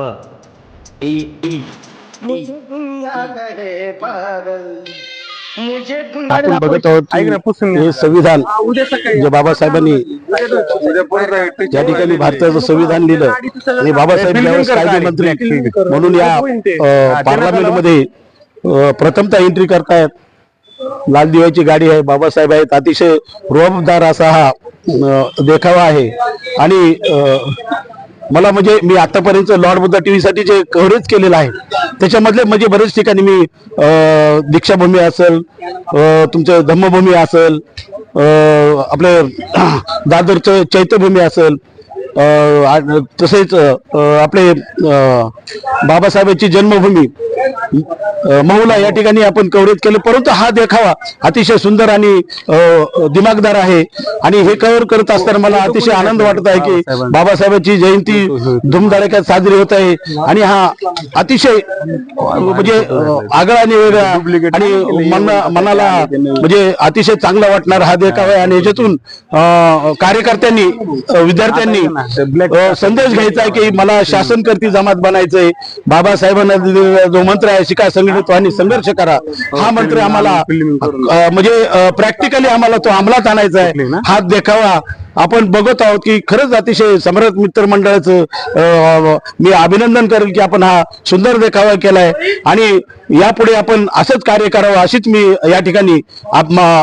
प. E E आपण बघत आहोत की हे संविधान जे बाबासाहेबांनी ज्या ठिकाणी भारताचं संविधान लिहिलं आणि बाबासाहेब ज्यावेळेस कायदेमंत्री म्हणून या पार्लमेंटमध्ये प्रथमतः एंट्री करतायत. लाल दिव्याची गाडी आहे बाबासाहेब आहेत. अतिशय रुबाबदार असा हा देखावा आहे. आणि मला म्हणजे मी आतापर्यंत लॉर्ड बुद्धा टीव्ही साठी जे कव्हरेज केलेलं आहे त्याच्यामधले म्हणजे बरेच ठिकाणी मी दीक्षाभूमी असेल तुमचं धम्मभूमी असेल अ, आपले दादरचं चैत्यभूमी असेल तसेच आपले बाबासाहेबांची जन्मभूमी अ, महुला या ठिकाणी आपण कव्हरेज केलं परंतु हा देखावा अतिशय सुंदर आणि दिमागदार आहे. आणि हे कव्हर करत असताना मला अतिशय आनंद वाटत आहे की बाबासाहेबांची. जयंती धुमधडाक्यात साजरी होत आहे. आणि हा अतिशय म्हणजे आगळा आणि वेगळा आणि मना- मनाला म्हणजे अतिशय चांगला वाटणारा हा देखावा आहे. आणि याच्यातून कार्यकर्त्यांनी विद्यार्थ्यांनी संदेश घ्यायचा आहे की मला शासन करती जमात बनायचंय. बाबासाहेबांना दिलेला जो मंत्र आहे शिका संघटित आणि संघर्ष करा. हा मंत्र आम्हाला म्हणजे प्रॅक्टिकली आम्हाला तो अंमलात आणायचा आहे. हा देखावा. आपण बघत आहोत की खरंच अतिशय सम्राट मित्र मंडळाचं मी अभिनंदन करेल की आपण हा सुंदर देखावा केलाय. आणि यापुढे आपण असंच कार्य करावं अशीच मी या ठिकाणी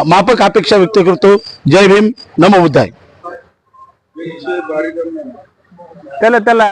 माफक अपेक्षा व्यक्त करतो. जय भीम. नमो बुद्धाय. त्याला त्याला